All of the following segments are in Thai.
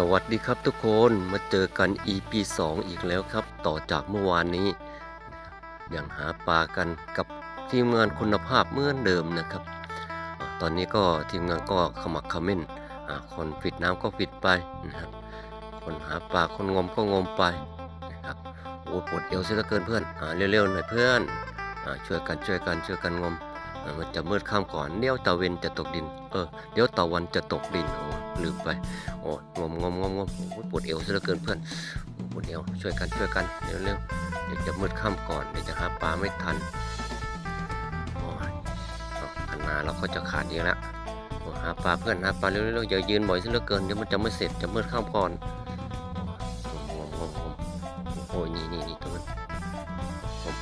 สวัสดีครับทุกคนมาเจอกัน EP 2 อีกแล้วครับ ต่อจากเมื่อวานนี้ ยังหาปลากันกับทีมงานคุณภาพเหมือนเดิมนะครับอตอนนี้ก็ทีมงานก็ขมักขม้นอ่าคนปิดน้ำก็ปิดไปนะครับคนหาปลาคนงมก็งมไปนะครับโอ้ปวดเอวเสียเหลือเกินเพื่อนอ่าเร็วๆหน่อยเพื่อนอช่วยกันช่วยกันช่วยกันงม มันจะมืดค่ำก่อนเดี๋ยวตะเวนจะตกดิน เออเดี๋ยวตะวันจะตกดินโอ้ลืมไปโอ้งมงมงมงมโอ้ปวดเอวซะเหลือเกินเพื่อนปวดเอวช่วยกันช่วยกันเร็วเร็วเดี๋ยวจะมืดค่ำก่อนเดี๋ยวจะหาปลาไม่ทันโอ้ยเอาคันนาเราก็จะขาดอีกแล้วโอ้ยหาปลาเพื่อนหาปลาเร็วเร็วอย่ายืนบ่อยซะเหลือเกินเดี๋ยวมันจะไม่เสร็จจะมืดค่ำก่อนโอ้ยงมงมงโอ้ยนี่นี่นี่ตัวมัน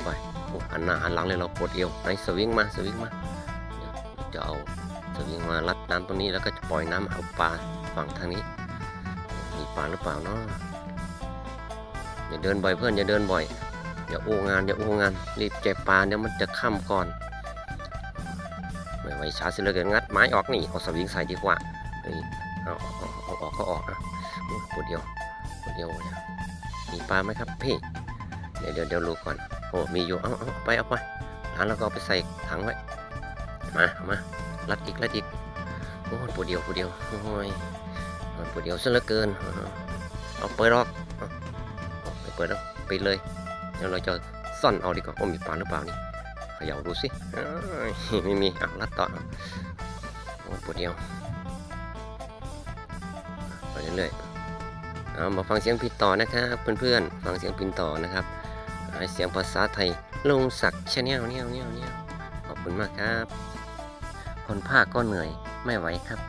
ไปโอ้ยหันหน้าหันหลังเลยเราปวดเอวไหนสวิงมาสวิงมาจะเอาสวิงมารัดน้ำตรงนี้แล้วก็จะปล่อยน้ำเอาปลาฝั่งทางนี้ มีปลาหรือเปล่าเนาะอย่าเดินบ่อยเพื่อนอย่าเดินบ่อยอย่าโอ้งานอย่าโอ้งานรีบเก็บปลาเดี๋ยวมันจะค่ำก่อนไม่ไหวช้าเสิเลยเกินงัดไม้ออกนี่เอาสวิงใส่ดีกว่าเฮ้ยเอาเอาอาเอาออกก็ออกนะโอ้ยปวดเดียวปวดเดียวเนี่ยมีปลาไหมครับพี่เดี๋ยวเดี๋ยวเดี๋ยวรู้ก่อน โอ้มีอยู่เอาเอาเอาไปเอาไปร้านแล้วก็เอาไปใส่ถังไว้มามารัดอีกรัดอีกโอ้ยปวดเดียวปวดเดียวโอ้ยปวดเดียวซะเหลือเกินเอาเปิดออกเอาไปเปิดแล้วปิดเลยเดี๋ยวเราจะซ่อนเอาดีกว่าโอ้มีปลาหรือเปล่านี่เขย่าดูสิไม่มีอะรัดต่อโอ้ยปวดเดียวไปเรื่อยๆเอามาฟังเสียงผิดต่อนะครับเพื่อนๆฟังเสียงผิดต่อนะครับ ให้เสียงภาษาไทยลงศักดิ์ชแนลเนี่ยเนี่ยเนี่ยขอบคุณมากครับ คนภาคก็เหนื่อยไม่ไหวครับ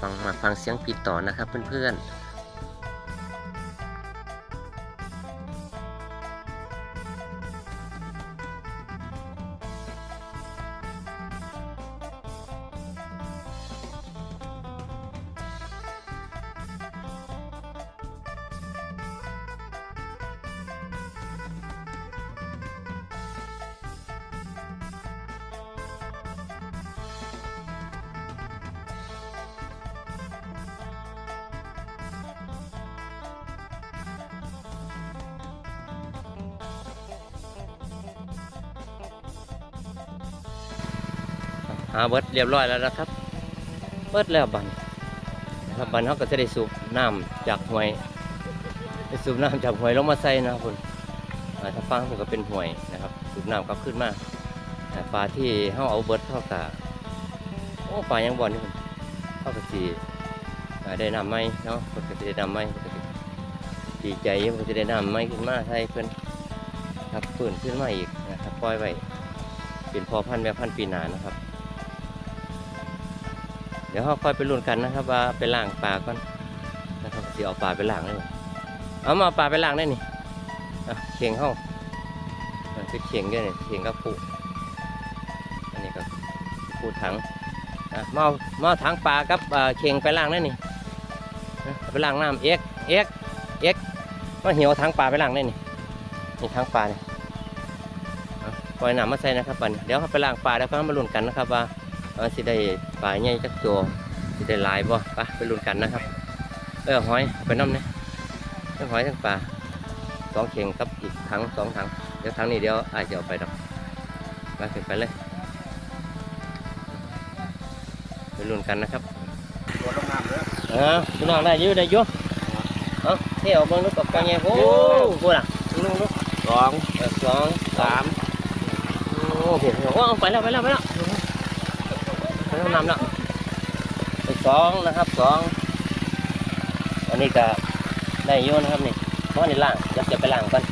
ฟังมาฟังเสียงผิดต่อนะครับเพื่อนๆ หาเบิดเรียบร้อยแล้วนะครับ เบิดแล้วบันนะครับบันเขาก็จะได้สูบน้ำจากห้วยได้สูบน้ำจากห้วยลงมาใส่นะคุณถ้าฟังผมก็เป็นห้วยนะครับสูบน้ำกลับขึ้นมาปลาที่เขาเอาเบิดเข้ากะโอ้ปลายังบ่อนนี่คุณเขาก็สีได้นำไหมเนาะเพิ่นก็สิได้นำไหมเพิ่นก็สิดีใจเพิ่นจะได้นำไหมขึ้นมาให้เพิ่นครับฟื้นขึ้นมาอีกนะครับปล่อยไว้เป็นพอพันแม่พันปีนานะครับ เดี๋ยวเราค่อยไปลุ้นกันนะครับ ว่าไปล้างปลาก่อนนะครับสิเอาปลาไปล้างได้ไหมเอามาเอปลาไปล้างได้นี่เข่งเข้ามันคือเข่งด้วยนี่เข่งกับปูอันนี้ก็ปูถังอะมาเอามาเอถังปลากับเข่งไปล้างได้นี่นะเอาไปล้างน้ำเอ็กเอ็กเอ็กมาเหี่ยวถังปลาไปล้างได้นี่นี่ถังปลาเนี่ยเอาปล่อยน้ำมาใส่นะครับบันเดี๋ยวเราไปล้างปลาแล้วก็มาลุ้นกันนะครับว่า ว่าสิได้ปลาใหญ่จักตัวสิได้หลายบ่ไปไปลุ้นกันนะครับ เออหอยเอาไปน้ำเนี่ยทั้งหอยทั้งปลาสองเข่งกับอีกถังสองถังเดี๋ยวถังนี้เดี๋ยวอาจจะเอาไปดอกมาขึ้นไปเลยไปลุ้นกันนะครับตัวต้องงามเลยเออพี่น้องได้อยืดได้อยุ่เอาเที่ยวเบิ่งลูกกับกันไงโอ้โหล่ะลูกลูกสองเออสองสามโอ้โหโอ้ไปแล้วไปแล้วไปแล้ว ไปแล้วนำแล้วสองนะครับสองอันนี้ก็ได้อยุ่นะครับนี่เพราะนี่ล่างเดี๋ยวเก็บไปล่างกัน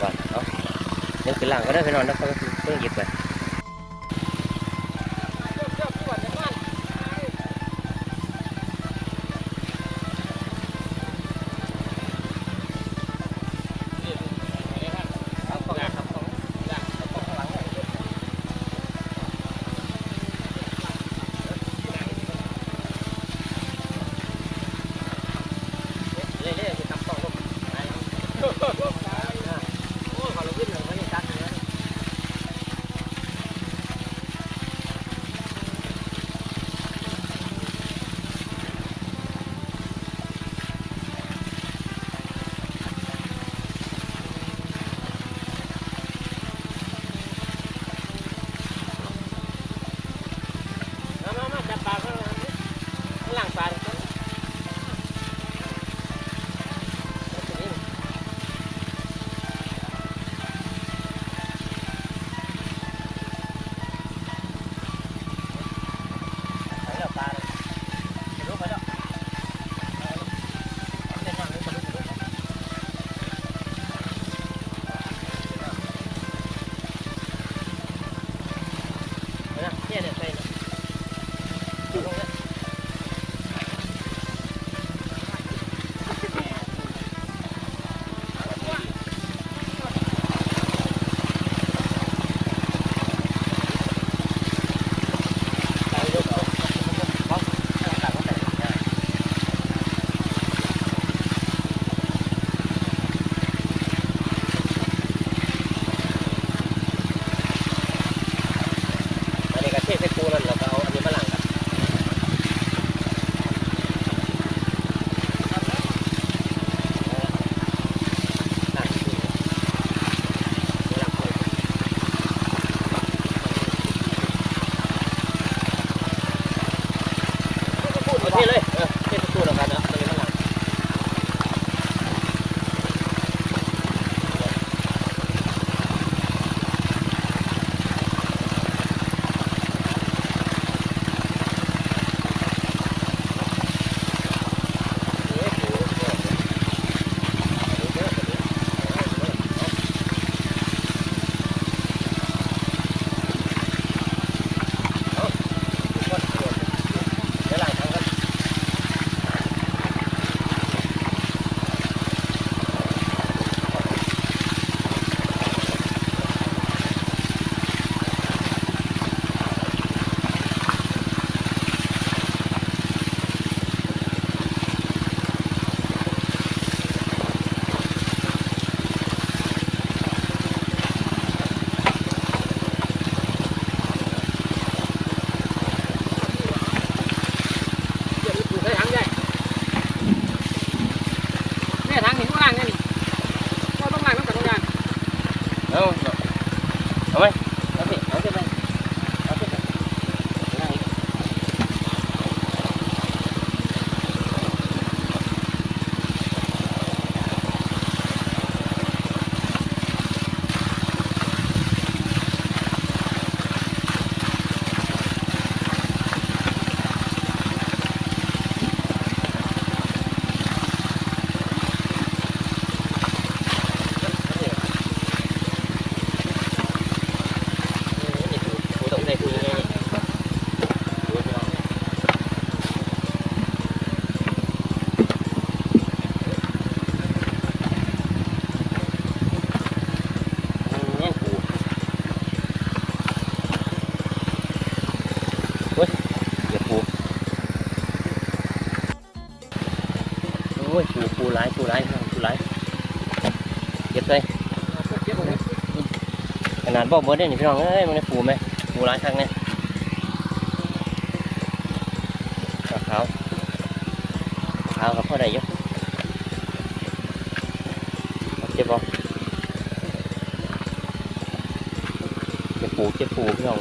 ก่อนเอาเดี๋ยวไปล่างก็ได้ไปนอนแล้วก็เพิ่งหยิบไป บอกบ่ได้นี่พี่น้องเอ้ยมันได้ปูไหมปูร้ายครั้งเนี่ยขาวขาวขาวกับพ่อได้เยอะเจ็บบ่เจ็บปูเจ็บปูพี่น้อง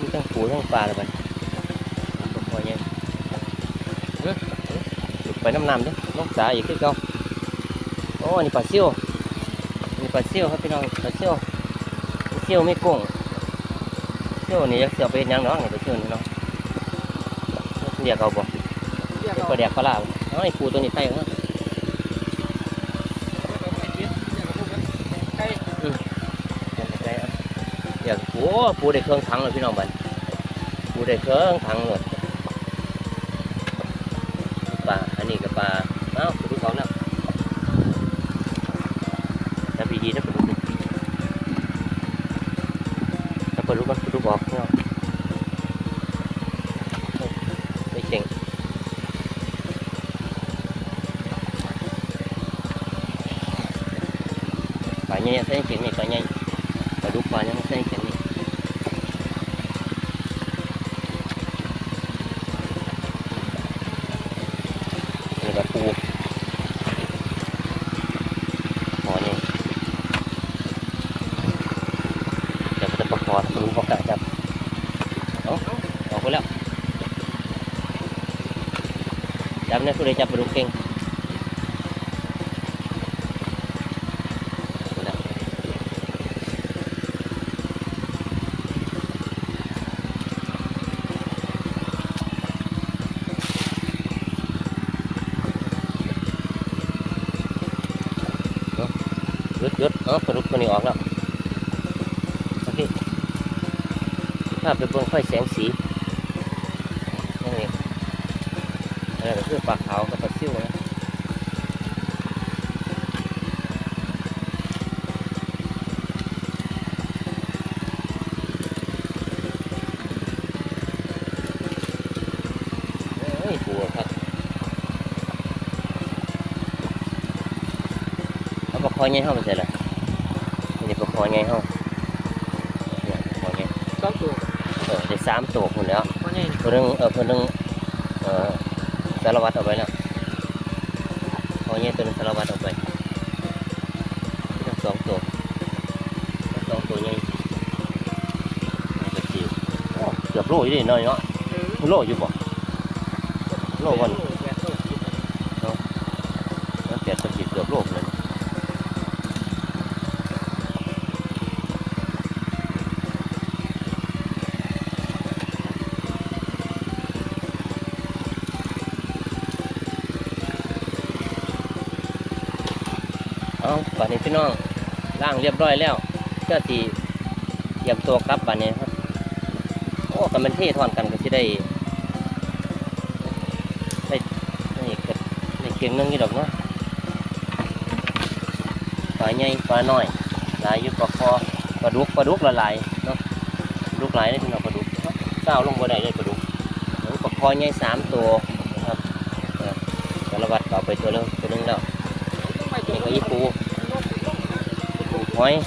มีทั้งปูทั้งปลาเลยไปพอยังเอ้ยเอ้ยไปน้ำน้ำด้วยน้องสาอีกคือเก่าโอ้นนี่ปลาซิ่วนี่ปลาซิ่วครับพี่น้องปลาซิ่ว ปลาซิ่วไม่กุ้งซิ่วนี่จะเสียไปเฮ็ดหยังน้องนี่ปลาซิ่วนี่เนาะเรียกเอาบ่เรียกปลาแดกปลาลาบ่เอ้ยปูตัวนี้ไต่เนาะเรียกปูปูได้เครื่องถังเลยพี่น้องบัดปูได้เครื่องถังหมดปลาอันนี้กับปลา ถ้าไปรู้มันไปดูบอกเนาะไม่เก่ง ปลาใหญ่ใส่เข็งนี่ปลาใหญ่ปลาดุกปลายังใส่เข็งนี่นี่ก็ปูหอนี่เดี๋ยวมันจะประคอมันรู้ประกาศจับเอาเอาไปแล้ว จับเนี่ยผู้ใดจับปลาดุกเก่งยุดยุดเออปลาดุกตัวนี้ออกแล้วโอเคภาพไปเบิ่งไฟแสงสีนี่นี่ อันนี้ก็คือปลาขาวกับปลาซิวนะเอ้ยปูครับเอาปลาคอใหญ่เข้าไปใส่ละนี่ปลาคอใหญ่เข้าเนี่ยปลาคอใหญ่สองตัวเออได้สามตัวคนแล้วเพราะไงคนหนึงเออคนหนึงเออ สารวัตรเอกไปแล้วคอใหญ่ตัวนึงสารวัตรเอกไปทั้งสองตัวทั้งสองตัวใหญ่กระจิ๋วโอ้เกือบโลอยู่ดิน้อยเนาะโลอยู่บ่โลวันแปดโลกิน เอาบัดนี้พี่น้องล่างเรียบร้อยแล้วก็ทีเตรียมตัวกลับบัดนี้ครับโอ้กันเป็นเท่ทอนกันก็จะได้ได้นี่ก็ได้เก่งนึงนี่ดอกเนาะปลาใหญ่ปลาน้อยหลายอยู่ปลาคอปลาดุกปลาดุกละลายเนาะดุกหลายเลยพี่น้องปลาดุกเศร้าลงบ่ได้เลยปลาดุกปลาคอใหญ่สามตัวนะครับสารวัตรเอาไปตัวหนึงตัวนึงแล้วนี่ก็อีปู ปูหอย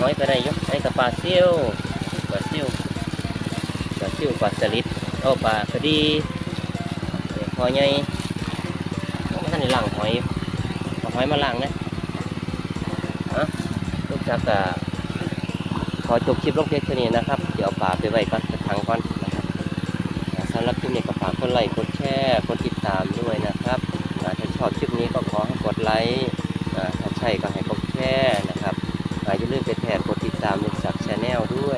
หอยไปได้ยกไอ้กับปลาเซี่ยวปลาเซี่ยวปลาเซี่ยวปลาสลิดเอาปลากระดีหอยใหญ่ท่านในล่างหอยอยมาหอยมาล่างนะลูกจักก็ขอจบคลิปลงเพียงเท่านี้นะครับ เดี๋ยวป่าไปไว้ก่อนจะทางก่อนนะครับอ่าสำหรับคลิปนี้ก็ฝากกดไลค์กดแชร์กดติดตามด้วยนะครับถ้าชอบคลิปนี้ก็ขอให้กดไลค์ ด้วย